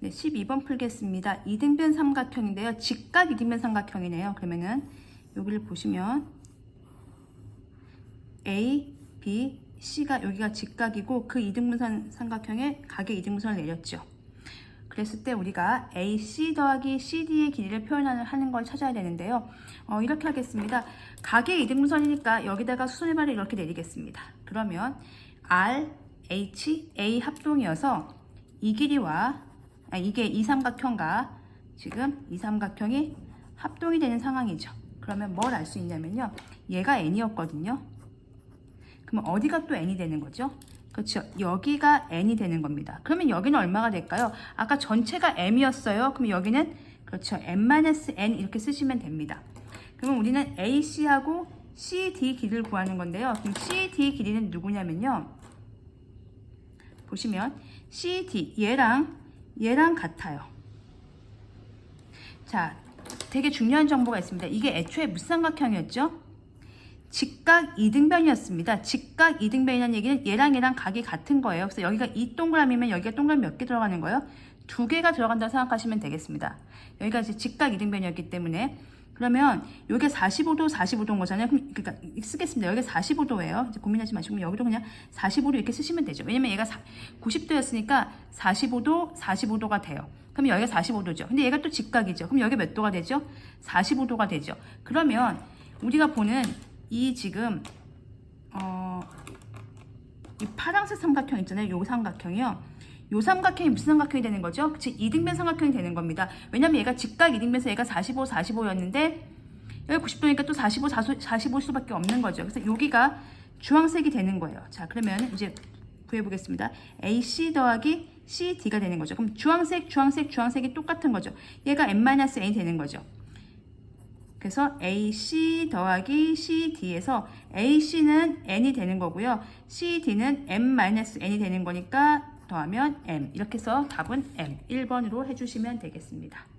네, 12번 풀겠습니다. 이등변 삼각형인데요. 직각 이등변 삼각형이네요. 그러면은 여기를 보시면 A, B, C가 여기가 직각이고 그 이등분선 삼각형에 각의 이등분선을 내렸죠. 그랬을 때 우리가 AC 더하기 CD의 길이를 표현하는 하는 걸 찾아야 되는데요. 어, 이렇게 하겠습니다. 각의 이등분선이니까 여기다가 수선의 발을 이렇게 내리겠습니다. 그러면 R, H, A 합동이어서 이 길이와 아, 이게 이 삼각형과 지금 이 삼각형이 합동이 되는 상황이죠. 그러면 뭘 알 수 있냐면요. 얘가 n이었거든요. 그러면 어디가 또 n이 되는 거죠? 그렇죠. 여기가 n이 되는 겁니다. 그러면 여기는 얼마가 될까요? 아까 전체가 m이었어요. 그럼 여기는 그렇죠. m-n 이렇게 쓰시면 됩니다. 그러면 우리는 AC하고 CD 길이를 구하는 건데요. 그럼 CD 길이는 누구냐면요. 보시면 CD 얘랑 얘랑 같아요. 자, 되게 중요한 정보가 있습니다. 이게 애초에 무슨 삼각형이었죠? 직각 이등변이었습니다. 직각 이등변이라는 얘기는 얘랑 얘랑 각이 같은 거예요. 그래서 여기가 이 동그라미면 여기가 동그라미 몇 개 들어가는 거예요? 두 개가 들어간다고 생각하시면 되겠습니다. 여기가 이제 직각 이등변이었기 때문에 그러면 여기가 45도, 45도인 거잖아요. 그럼 그러니까 쓰겠습니다. 여기가 45도예요. 이제 고민하지 마시고 여기도 그냥 45도 이렇게 쓰시면 되죠. 왜냐면 얘가 90도였으니까 45도, 45도가 돼요. 그럼 여기가 45도죠. 근데 얘가 또 직각이죠. 그럼 여기 몇 도가 되죠? 45도가 되죠. 그러면 우리가 보는 이 지금 어, 이 파란색 삼각형 있잖아요. 요 삼각형이요. 요 삼각형이 무슨 삼각형이 되는 거죠? 즉 이등변 삼각형이 되는 겁니다. 왜냐면 얘가 직각 이등변에서 얘가 45, 45였는데 여기 90도니까 또 45, 45, 일 수밖에 없는 거죠. 그래서 여기가 주황색이 되는 거예요. 자, 그러면 이제 구해보겠습니다. AC 더하기 CD가 되는 거죠. 그럼 주황색, 주황색, 주황색이 똑같은 거죠. 얘가 n-n이 되는 거죠. 그래서 AC 더하기 CD에서 AC는 n이 되는 거고요. CD는 m-n이 되는 거니까 더하면 m. 이렇게 해서 답은 m. 1번으로 해주시면 되겠습니다.